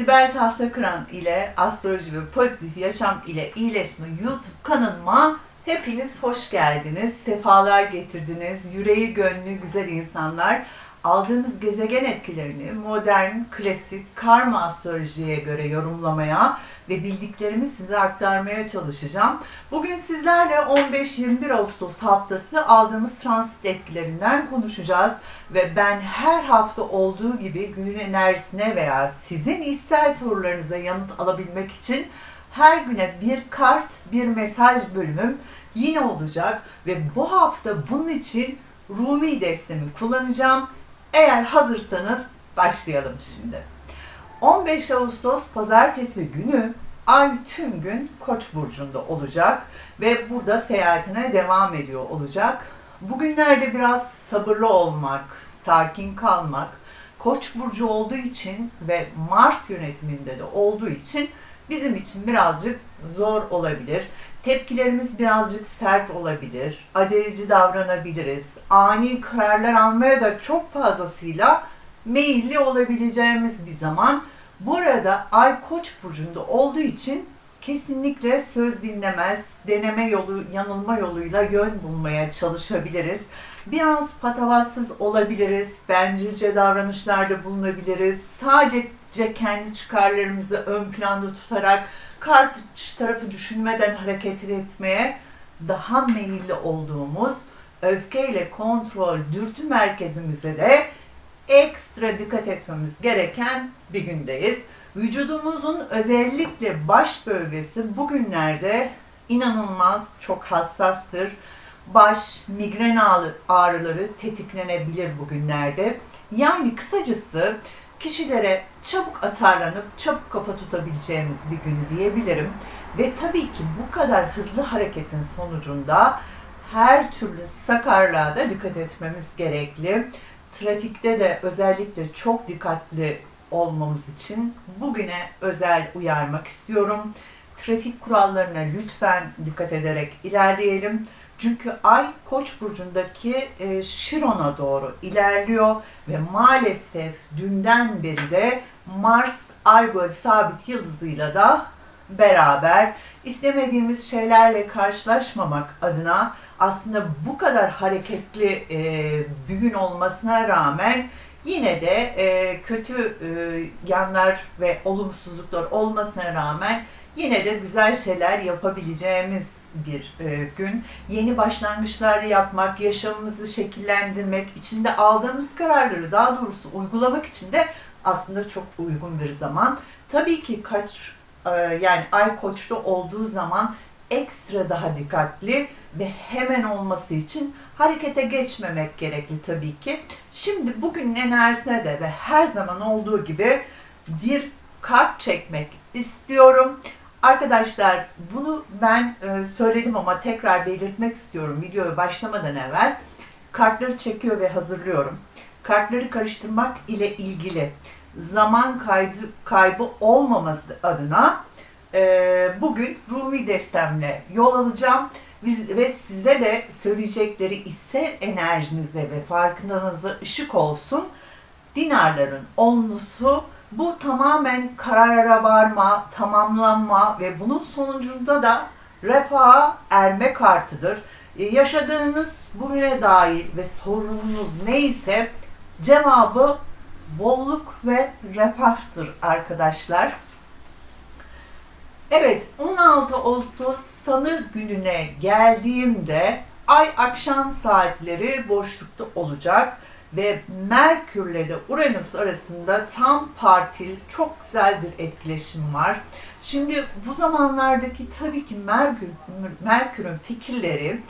Sibel Tahtakıran ile Astroloji ve Pozitif Yaşam ile İyileşme YouTube kanalıma hepiniz hoş geldiniz. Sefalar getirdiniz. Yüreği gönlü güzel insanlar. Aldığımız gezegen etkilerini modern, klasik, karma astrolojiye göre yorumlamaya ve bildiklerimi size aktarmaya çalışacağım. Bugün sizlerle 15-21 Ağustos haftası aldığımız transit etkilerinden konuşacağız. Ve ben her hafta olduğu gibi günün enerjisine veya sizin içsel sorularınıza yanıt alabilmek için her güne bir kart, bir mesaj bölümüm yine olacak. Ve bu hafta bunun için Rumi destemi kullanacağım. Eğer hazırsanız başlayalım şimdi. 15 Ağustos pazartesi günü Ay tüm gün Koç burcunda olacak ve burada seyahatine devam ediyor olacak. Bugünlerde biraz sabırlı olmak, sakin kalmak, Koç burcu olduğu için ve Mars yönetiminde de olduğu için bizim için birazcık zor olabilir. Tepkilerimiz birazcık sert olabilir. Aceleci davranabiliriz. Ani kararlar almaya da çok fazlasıyla meyilli olabileceğimiz bir zaman. Bu arada Ay Koç burcunda olduğu için kesinlikle söz dinlemez, deneme yolu, yanılma yoluyla yön bulmaya çalışabiliriz. Biraz patavatsız olabiliriz, bencilce davranışlarda bulunabiliriz. Sadece kendi çıkarlarımızı ön planda tutarak karşı tarafı düşünmeden hareket etmeye daha meyilli olduğumuz öfkeyle kontrol dürtü merkezimize de ekstra dikkat etmemiz gereken bir gündeyiz. Vücudumuzun özellikle baş bölgesi bugünlerde inanılmaz çok hassastır. Baş, migren ağrı- ağrıları tetiklenebilir bugünlerde. Yani kısacası kişilere çabuk atarlanıp çabuk kafa tutabileceğimiz bir gün diyebilirim. Ve tabii ki bu kadar hızlı hareketin sonucunda her türlü sakarlığa da dikkat etmemiz gerekli. Trafikte de özellikle çok dikkatli olmamız için bugüne özel uyarmak istiyorum. Trafik kurallarına lütfen dikkat ederek ilerleyelim. Çünkü Ay Koç burcundaki e, Şiron'a doğru ilerliyor ve maalesef dünden beri de Mars Algol sabit yıldızıyla da beraber istemediğimiz şeylerle karşılaşmamak adına aslında bu kadar hareketli e, bir gün olmasına rağmen yine de e, kötü e, yanlar ve olumsuzluklar olmasına rağmen yine de güzel şeyler yapabileceğimiz bir e, gün. Yeni başlangıçlar yapmak, yaşamımızı şekillendirmek, içinde aldığımız kararları daha doğrusu uygulamak için de aslında çok uygun bir zaman. Tabii ki kaç e, yani ay koçta olduğu zaman ekstra daha dikkatli ve hemen olması için harekete geçmemek gerekli tabii ki. Şimdi bugünün enerjisine de ve her zaman olduğu gibi bir kart çekmek istiyorum. Arkadaşlar bunu ben e, söyledim ama tekrar belirtmek istiyorum videoya başlamadan evvel. Kartları çekiyor ve hazırlıyorum. Kartları karıştırmak ile ilgili zaman kaydı, kaybı olmaması adına e, bugün Rumi destemle yol alacağım. Biz, ve size de söyleyecekleri içsel enerjinize ve farkındalığınıza ışık olsun. Dinarların onlusu bu tamamen karara varma, tamamlanma ve bunun sonucunda da refaha erme kartıdır. Ee, yaşadığınız bugüne dair ve sorununuz neyse cevabı bolluk ve refahtır arkadaşlar. Evet 16 Ağustos Salı gününe geldiğimde ay akşam saatleri boşlukta olacak ve Merkürle de Uranüs arasında tam partil çok güzel bir etkileşim var. Şimdi bu zamanlardaki tabii ki Merkür, Merkür'ün fikirleri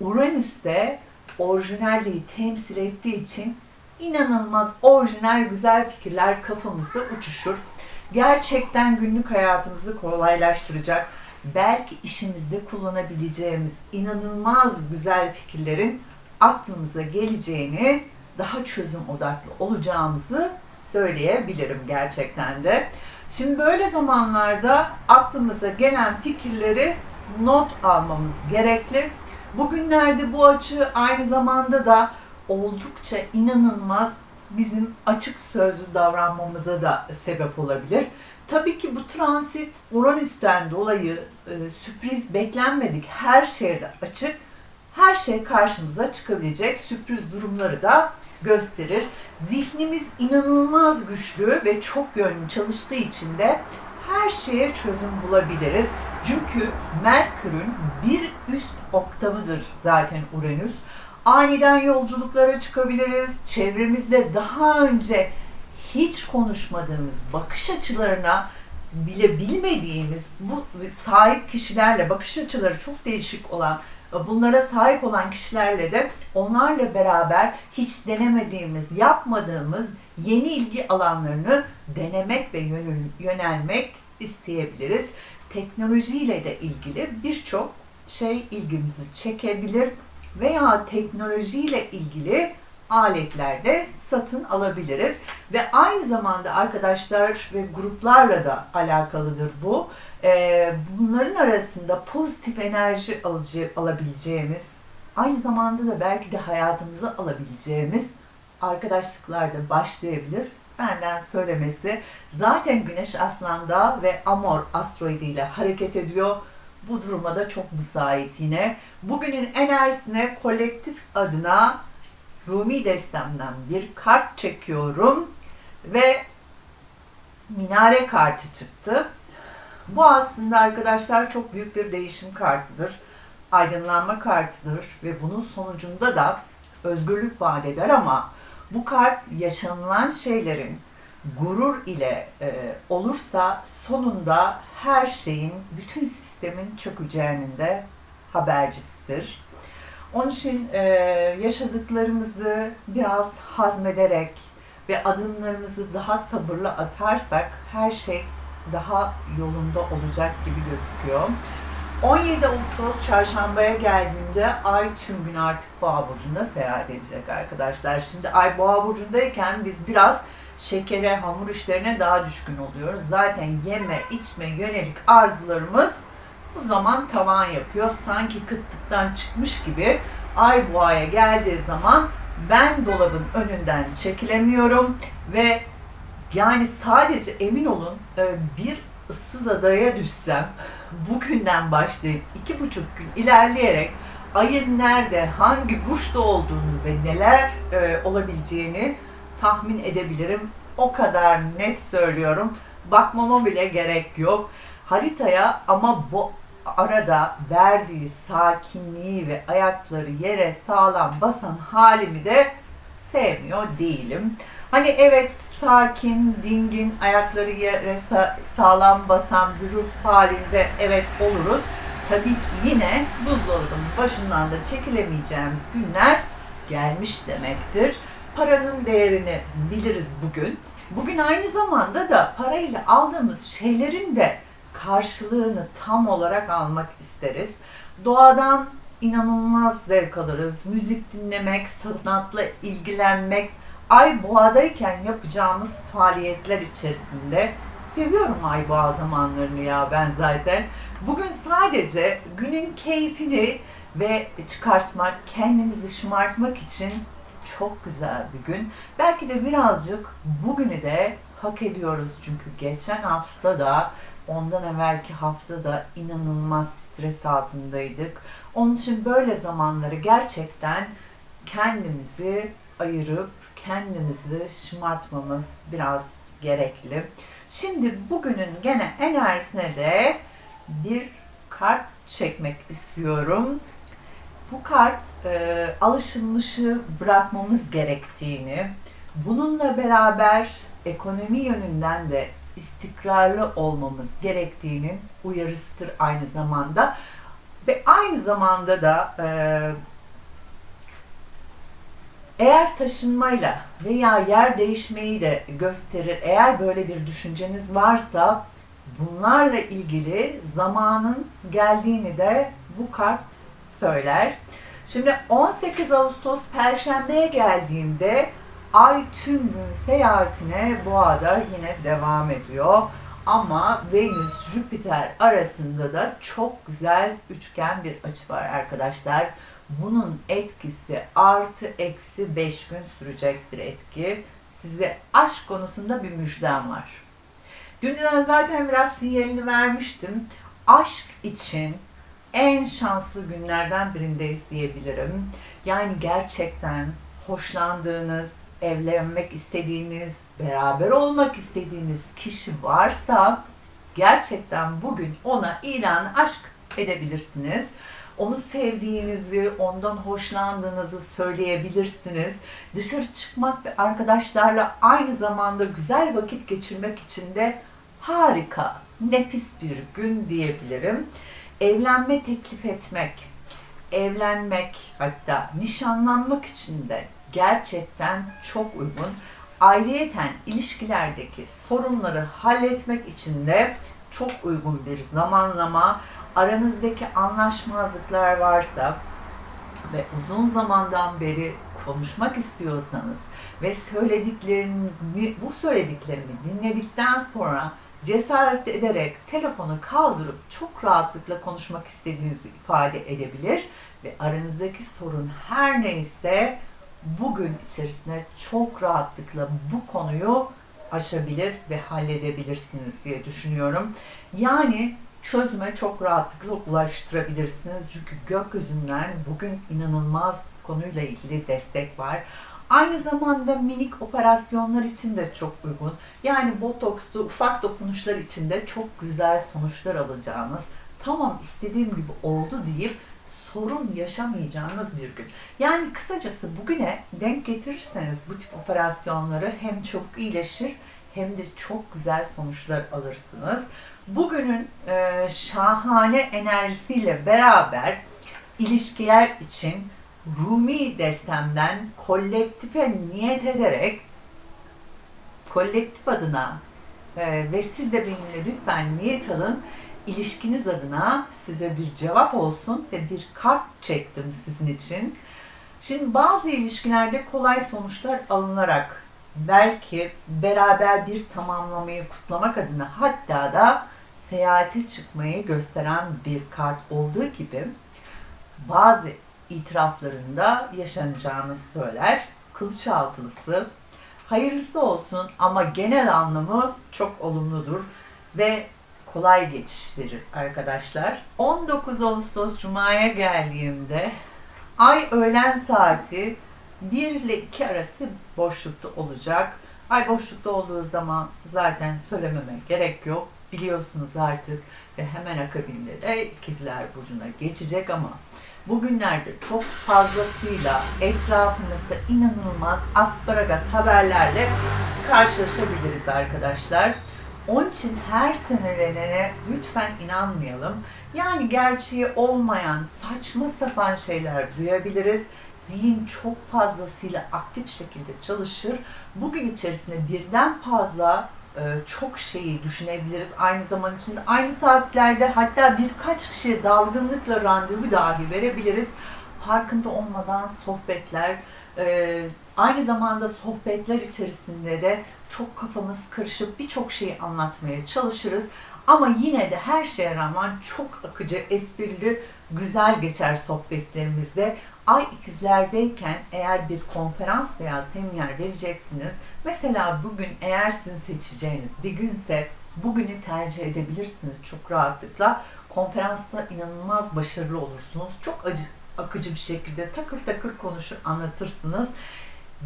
Uranüs'te orijinalliği temsil ettiği için inanılmaz orijinal güzel fikirler kafamızda uçuşur. Gerçekten günlük hayatımızı kolaylaştıracak, belki işimizde kullanabileceğimiz inanılmaz güzel fikirlerin aklımıza geleceğini, daha çözüm odaklı olacağımızı söyleyebilirim gerçekten de. Şimdi böyle zamanlarda aklımıza gelen fikirleri not almamız gerekli. Bugünlerde bu açı aynı zamanda da oldukça inanılmaz bizim açık sözlü davranmamıza da sebep olabilir. Tabii ki bu transit Uranüs'ten dolayı e, sürpriz beklenmedik her şeye de açık. Her şey karşımıza çıkabilecek sürpriz durumları da gösterir. Zihnimiz inanılmaz güçlü ve çok yönlü çalıştığı için de her şeye çözüm bulabiliriz. Çünkü Merkür'ün bir üst oktavıdır zaten Uranüs. Aniden yolculuklara çıkabiliriz. Çevremizde daha önce hiç konuşmadığımız bakış açılarına bile bilmediğimiz bu sahip kişilerle bakış açıları çok değişik olan bunlara sahip olan kişilerle de onlarla beraber hiç denemediğimiz, yapmadığımız yeni ilgi alanlarını denemek ve yönelmek isteyebiliriz. Teknolojiyle de ilgili birçok şey ilgimizi çekebilir veya teknolojiyle ilgili aletlerde satın alabiliriz. Ve aynı zamanda arkadaşlar ve gruplarla da alakalıdır bu. Ee, bunların arasında pozitif enerji alabileceğimiz, aynı zamanda da belki de hayatımıza alabileceğimiz arkadaşlıklar da başlayabilir. Benden söylemesi. Zaten Güneş Aslan'da ve Amor asteroidiyle hareket ediyor. Bu duruma da çok müsait yine. Bugünün enerjisine kolektif adına Rumi destemden bir kart çekiyorum ve minare kartı çıktı. Bu aslında arkadaşlar çok büyük bir değişim kartıdır. Aydınlanma kartıdır ve bunun sonucunda da özgürlük vaat eder ama bu kart yaşanılan şeylerin gurur ile e, olursa sonunda her şeyin, bütün sistemin çökeceğinin de habercisidir. Onun için e, yaşadıklarımızı biraz hazmederek ve adımlarımızı daha sabırlı atarsak her şey daha yolunda olacak gibi gözüküyor. 17 Ağustos çarşambaya geldiğinde ay tüm gün artık boğa burcunda seyahat edecek arkadaşlar. Şimdi ay boğa burcundayken biz biraz şekere, hamur işlerine daha düşkün oluyoruz. Zaten yeme, içme yönelik arzularımız bu zaman tavan yapıyor. Sanki kıtlıktan çıkmış gibi ay boğaya geldiği zaman ben dolabın önünden çekilemiyorum ve yani sadece emin olun e, bir ıssız adaya düşsem bugünden başlayıp iki buçuk gün ilerleyerek ayın nerede, hangi burçta olduğunu ve neler e, olabileceğini tahmin edebilirim. O kadar net söylüyorum. Bakmama bile gerek yok. Haritaya ama bu arada verdiği sakinliği ve ayakları yere sağlam basan halimi de sevmiyor değilim. Hani evet sakin, dingin, ayakları yere sağlam basan bir ruh halinde evet oluruz. Tabii ki yine buzdolabının başından da çekilemeyeceğimiz günler gelmiş demektir. Paranın değerini biliriz bugün. Bugün aynı zamanda da parayla aldığımız şeylerin de karşılığını tam olarak almak isteriz. Doğadan inanılmaz zevk alırız. Müzik dinlemek, sanatla ilgilenmek, ay boğadayken yapacağımız faaliyetler içerisinde seviyorum ay boğa zamanlarını ya ben zaten. Bugün sadece günün keyfini ve çıkartmak, kendimizi şımartmak için çok güzel bir gün. Belki de birazcık bugünü de hak ediyoruz çünkü geçen hafta da ondan evvelki hafta da inanılmaz stres altındaydık. Onun için böyle zamanları gerçekten kendimizi ayırıp kendimizi şımartmamız biraz gerekli. Şimdi bugünün gene enerjisine de bir kart çekmek istiyorum. Bu kart e, alışılmışı bırakmamız gerektiğini, bununla beraber ekonomi yönünden de istikrarlı olmamız gerektiğinin uyarısıdır aynı zamanda. Ve aynı zamanda da e, eğer taşınmayla veya yer değişmeyi de gösterir, eğer böyle bir düşünceniz varsa bunlarla ilgili zamanın geldiğini de bu kart söyler. Şimdi 18 Ağustos Perşembe'ye geldiğimde Ay tüm gün seyahatine Boğa'da yine devam ediyor. Ama Venüs Jüpiter arasında da çok güzel üçgen bir açı var arkadaşlar. Bunun etkisi artı eksi 5 gün sürecek bir etki. size aşk konusunda bir müjdem var. Dünden zaten biraz sinyalini vermiştim. Aşk için en şanslı günlerden birindeyiz diyebilirim. Yani gerçekten hoşlandığınız, evlenmek istediğiniz, beraber olmak istediğiniz kişi varsa gerçekten bugün ona ilan aşk edebilirsiniz. Onu sevdiğinizi, ondan hoşlandığınızı söyleyebilirsiniz. Dışarı çıkmak ve arkadaşlarla aynı zamanda güzel vakit geçirmek için de harika, nefis bir gün diyebilirim. Evlenme teklif etmek, evlenmek hatta nişanlanmak için de gerçekten çok uygun. Ayrıyeten ilişkilerdeki sorunları halletmek için de çok uygun bir zamanlama. Aranızdaki anlaşmazlıklar varsa ve uzun zamandan beri konuşmak istiyorsanız ve söylediklerinizi, bu söylediklerimi dinledikten sonra cesaret ederek telefonu kaldırıp çok rahatlıkla konuşmak istediğinizi ifade edebilir ve aranızdaki sorun her neyse bugün içerisinde çok rahatlıkla bu konuyu aşabilir ve halledebilirsiniz diye düşünüyorum. Yani çözüme çok rahatlıkla ulaştırabilirsiniz. Çünkü gökyüzünden bugün inanılmaz konuyla ilgili destek var. Aynı zamanda minik operasyonlar için de çok uygun. Yani botokslu ufak dokunuşlar için de çok güzel sonuçlar alacağınız, tamam istediğim gibi oldu deyip sorun yaşamayacağınız bir gün. Yani kısacası bugüne denk getirirseniz bu tip operasyonları hem çabuk iyileşir hem de çok güzel sonuçlar alırsınız. Bugünün e, şahane enerjisiyle beraber ilişkiler için Rumi destemden kolektife niyet ederek kolektif adına e, ve siz de benimle lütfen niyet alın ilişkiniz adına size bir cevap olsun ve bir kart çektim sizin için. Şimdi bazı ilişkilerde kolay sonuçlar alınarak belki beraber bir tamamlamayı kutlamak adına hatta da seyahate çıkmayı gösteren bir kart olduğu gibi bazı itiraflarında yaşanacağını söyler. Kılıç altılısı hayırlısı olsun ama genel anlamı çok olumludur ve kolay geçiş verir arkadaşlar. 19 Ağustos Cuma'ya geldiğimde ay öğlen saati 1 ile 2 arası boşlukta olacak. Ay boşlukta olduğu zaman zaten söylememe gerek yok. Biliyorsunuz artık ve hemen akabinde de ikizler burcuna geçecek ama bugünlerde çok fazlasıyla etrafımızda inanılmaz asparagas haberlerle karşılaşabiliriz arkadaşlar. Onun için her söylenene lütfen inanmayalım. Yani gerçeği olmayan saçma sapan şeyler duyabiliriz. Zihin çok fazlasıyla aktif şekilde çalışır. Bugün içerisinde birden fazla e, çok şeyi düşünebiliriz. Aynı zaman içinde aynı saatlerde hatta birkaç kişiye dalgınlıkla randevu dahi verebiliriz. Farkında olmadan sohbetler, e, aynı zamanda sohbetler içerisinde de çok kafamız karışıp birçok şeyi anlatmaya çalışırız. Ama yine de her şeye rağmen çok akıcı, esprili, güzel geçer sohbetlerimizde. Ay ikizlerdeyken eğer bir konferans veya seminer vereceksiniz, mesela bugün eğer sizin seçeceğiniz bir günse bugünü tercih edebilirsiniz çok rahatlıkla. Konferansta inanılmaz başarılı olursunuz. Çok acı, akıcı bir şekilde takır takır konuşur, anlatırsınız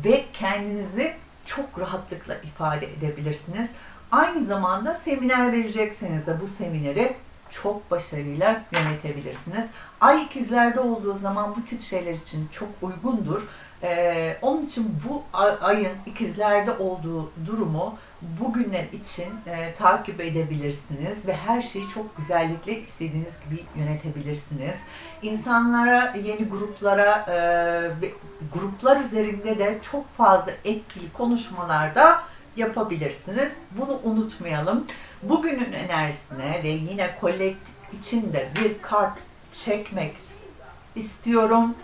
ve kendinizi çok rahatlıkla ifade edebilirsiniz. Aynı zamanda seminer verecekseniz de bu semineri çok başarıyla yönetebilirsiniz. Ay ikizlerde olduğu zaman bu tip şeyler için çok uygundur. Ee, onun için bu ayın ikizlerde olduğu durumu bugünler için e, takip edebilirsiniz ve her şeyi çok güzellikle istediğiniz gibi yönetebilirsiniz. İnsanlara, yeni gruplara e, gruplar üzerinde de çok fazla etkili konuşmalarda yapabilirsiniz. Bunu unutmayalım. Bugünün enerjisine ve yine kolektif için de bir kart çekmek istiyorum.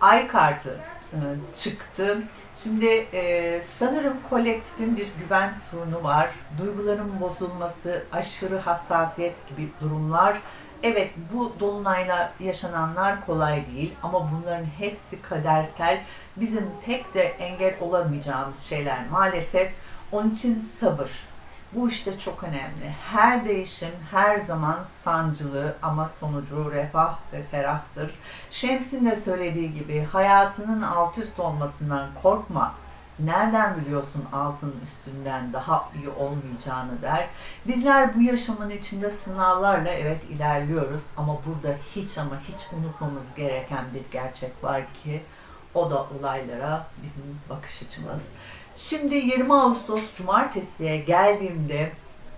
Ay kartı e, çıktı. Şimdi e, sanırım kolektifin bir güven sorunu var. Duyguların bozulması, aşırı hassasiyet gibi durumlar Evet bu dolunayla yaşananlar kolay değil ama bunların hepsi kadersel. Bizim pek de engel olamayacağımız şeyler maalesef. Onun için sabır. Bu işte çok önemli. Her değişim her zaman sancılı ama sonucu refah ve ferahtır. Şems'in de söylediği gibi hayatının alt üst olmasından korkma. Nereden biliyorsun altın üstünden daha iyi olmayacağını der. Bizler bu yaşamın içinde sınavlarla evet ilerliyoruz ama burada hiç ama hiç unutmamız gereken bir gerçek var ki o da olaylara bizim bakış açımız. Şimdi 20 Ağustos Cumartesi'ye geldiğimde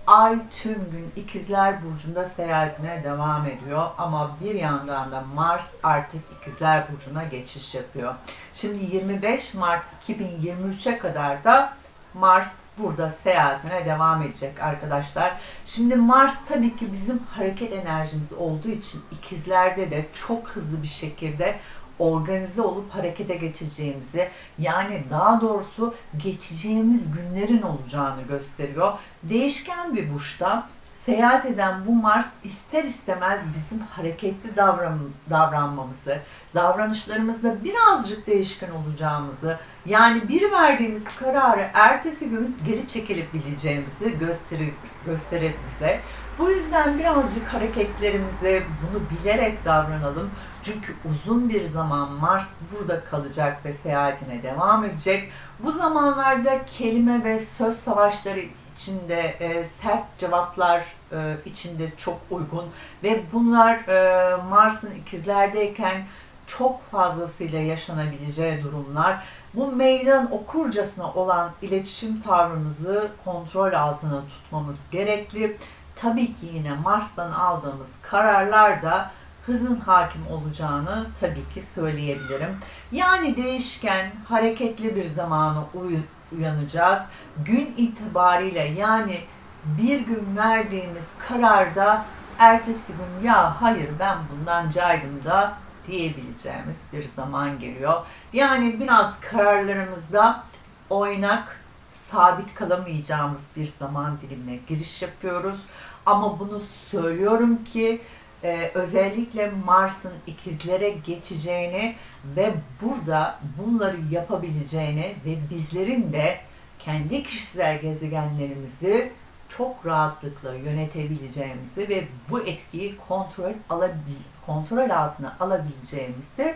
Ay tüm gün İkizler Burcu'nda seyahatine devam ediyor ama bir yandan da Mars artık İkizler Burcu'na geçiş yapıyor. Şimdi 25 Mart 2023'e kadar da Mars burada seyahatine devam edecek arkadaşlar. Şimdi Mars tabii ki bizim hareket enerjimiz olduğu için ikizlerde de çok hızlı bir şekilde organize olup harekete geçeceğimizi yani daha doğrusu geçeceğimiz günlerin olacağını gösteriyor. Değişken bir burçta seyahat eden bu Mars ister istemez bizim hareketli davran davranmamızı, davranışlarımızda birazcık değişken olacağımızı, yani bir verdiğimiz kararı ertesi gün geri çekilip bileceğimizi gösterir, gösterir bize. Bu yüzden birazcık hareketlerimizde bunu bilerek davranalım. Çünkü uzun bir zaman Mars burada kalacak ve seyahatine devam edecek. Bu zamanlarda kelime ve söz savaşları içinde e, sert cevaplar e, içinde çok uygun ve bunlar e, Mars'ın ikizlerdeyken çok fazlasıyla yaşanabileceği durumlar. Bu meydan okurcasına olan iletişim tavrımızı kontrol altına tutmamız gerekli. Tabii ki yine Mars'tan aldığımız kararlar da hızın hakim olacağını tabii ki söyleyebilirim. Yani değişken, hareketli bir zamana uy- uyanacağız. Gün itibariyle yani bir gün verdiğimiz kararda ertesi gün ya hayır ben bundan caydım da diyebileceğimiz bir zaman geliyor. Yani biraz kararlarımızda oynak, sabit kalamayacağımız bir zaman dilimine giriş yapıyoruz. Ama bunu söylüyorum ki e, özellikle Mars'ın ikizlere geçeceğini ve burada bunları yapabileceğini ve bizlerin de kendi kişisel gezegenlerimizi çok rahatlıkla yönetebileceğimizi ve bu etkiyi kontrol alabil kontrol altına alabileceğimizi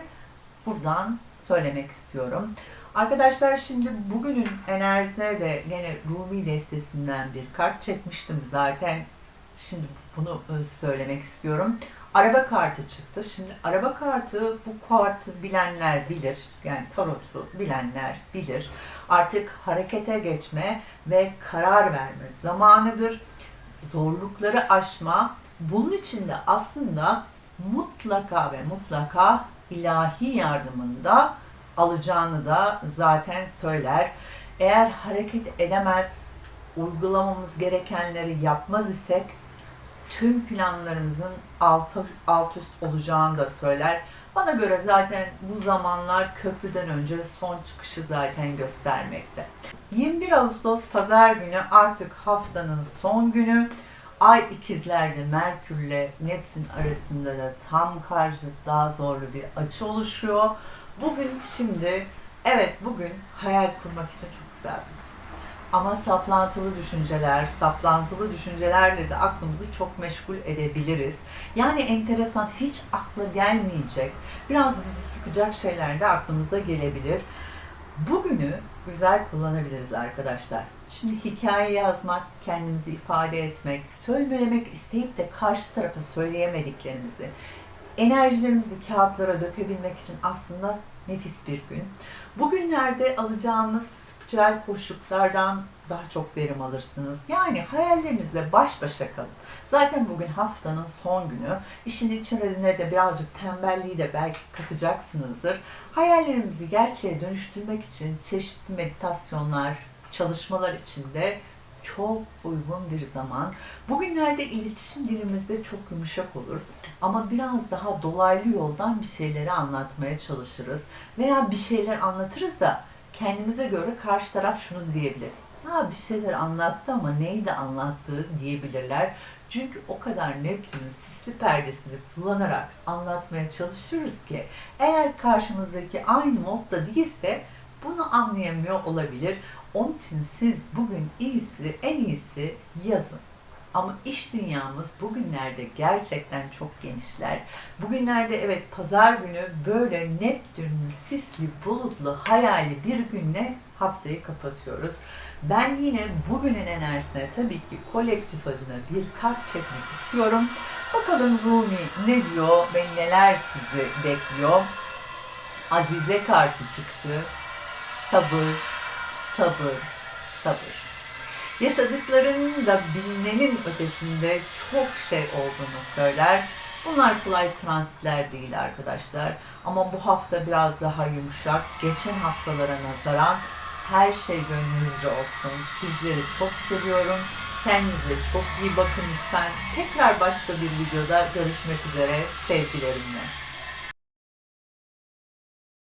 buradan söylemek istiyorum. Arkadaşlar şimdi bugünün enerjisine de yine Rumi destesinden bir kart çekmiştim zaten. Şimdi bunu e, söylemek istiyorum. Araba kartı çıktı. Şimdi araba kartı bu kartı bilenler bilir. Yani tarotu bilenler bilir. Artık harekete geçme ve karar verme zamanıdır. Zorlukları aşma. Bunun için de aslında mutlaka ve mutlaka ilahi yardımında alacağını da zaten söyler. Eğer hareket edemez, uygulamamız gerekenleri yapmaz isek tüm planlarımızın alt, alt üst olacağını da söyler. Bana göre zaten bu zamanlar köprüden önce son çıkışı zaten göstermekte. 21 Ağustos Pazar günü artık haftanın son günü. Ay ikizlerde Merkürle Neptün arasında da tam karşıt daha zorlu bir açı oluşuyor. Bugün şimdi, evet bugün hayal kurmak için çok güzel bir. Ama saplantılı düşünceler, saplantılı düşüncelerle de aklımızı çok meşgul edebiliriz. Yani enteresan, hiç akla gelmeyecek, biraz bizi sıkacak şeyler de aklımıza gelebilir. Bugünü güzel kullanabiliriz arkadaşlar. Şimdi hikaye yazmak, kendimizi ifade etmek, söylemek isteyip de karşı tarafa söyleyemediklerimizi, enerjilerimizi kağıtlara dökebilmek için aslında nefis bir gün. Bugünlerde alacağınız spiritüel koşullardan daha çok verim alırsınız. Yani hayallerinizle baş başa kalın. Zaten bugün haftanın son günü. İşin içine de birazcık tembelliği de belki katacaksınızdır. Hayallerimizi gerçeğe dönüştürmek için çeşitli meditasyonlar, çalışmalar içinde çok uygun bir zaman. Bugünlerde iletişim dilimizde çok yumuşak olur ama biraz daha dolaylı yoldan bir şeyleri anlatmaya çalışırız veya bir şeyler anlatırız da kendimize göre karşı taraf şunu diyebilir. ha bir şeyler anlattı ama neydi anlattığı diyebilirler. Çünkü o kadar Neptün'ün sisli perdesini kullanarak anlatmaya çalışırız ki eğer karşımızdaki aynı modda değilse bunu anlayamıyor olabilir. Onun için siz bugün iyisi, en iyisi yazın. Ama iş dünyamız bugünlerde gerçekten çok genişler. Bugünlerde evet pazar günü böyle Neptün'ün sisli bulutlu hayali bir günle haftayı kapatıyoruz. Ben yine bugünün enerjisine tabii ki kolektif adına bir kalp çekmek istiyorum. Bakalım Rumi ne diyor ve neler sizi bekliyor. Azize kartı çıktı. Sabır, sabır, sabır. Yaşadıklarının da bilinenin ötesinde çok şey olduğunu söyler. Bunlar kolay transitler değil arkadaşlar. Ama bu hafta biraz daha yumuşak. Geçen haftalara nazaran her şey gönlünüzce olsun. Sizleri çok seviyorum. Kendinize çok iyi bakın lütfen. Tekrar başka bir videoda görüşmek üzere. Sevgilerimle.